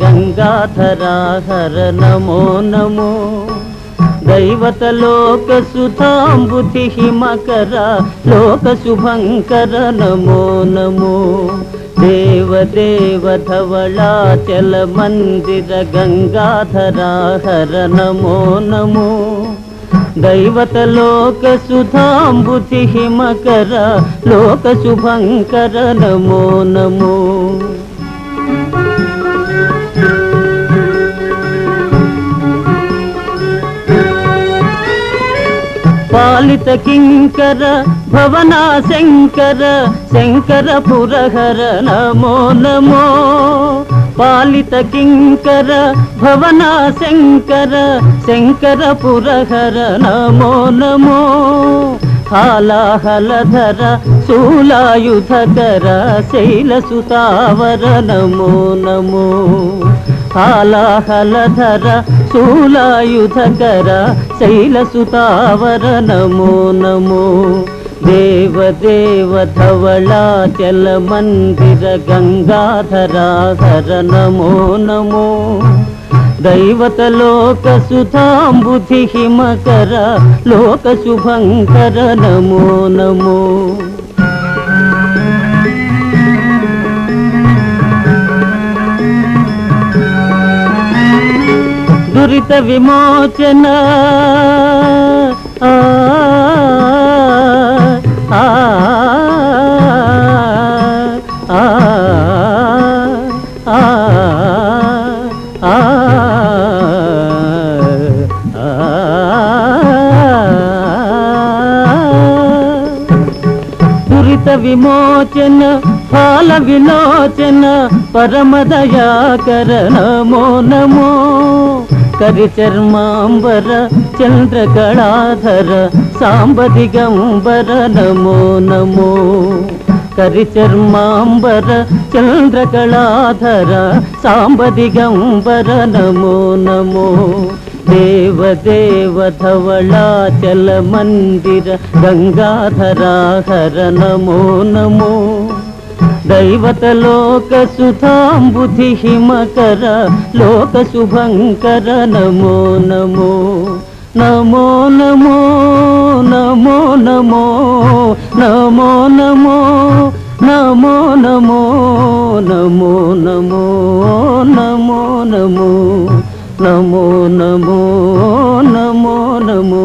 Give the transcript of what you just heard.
गङ्गाधराहर नमो नमो दैवतलोकसुताम्बुधिः मकर लोकशुभङ्कर नमो नमो देवदेवधवलाचलमन्दिर गङ्गाधराहर नमो नमो दैवतलोकसुधाम्बुधिमकर लोकशुभङ्कर नमो नमो పాలిత కింకర భవనా శంకర శంకర పురహర నమో నమో. పాలిత కింకర భవనా శంకర శంకర పురహర నమో నమో. హాలాహలధర శూలాయుధకర శైలసుతావర నమో నమో. హాలాహలధర శూలాయుధకర శైలసుతావర నమో. నమో దేవదేవ ధవళాచల మందిర గంగాధరా హర నమో నమో. దైవత లోక సుధాంబుధి హిమకర లోక పాత విమోచన. దురిత విమోచన ఫాల విలోచన పరమదయాకర నమో నమో కరిచర్మాంబర చంద్రకళాధర సాంబదిగంబర నమో నమో కరిచర్మాంబర చంద్రకళాధర సాంబదిగంబర నమో నమో దేవదేవధవళాచల మందిర గంగాధరాహర నమో నమో దైవత లోక సుధాంబుధి హిమకర లోక శుభంకర నమో నమో నమో నమో నమో నమో నమో నమో నమో నమో నమో నమో నమో నమో నమో నమో నమో నమో.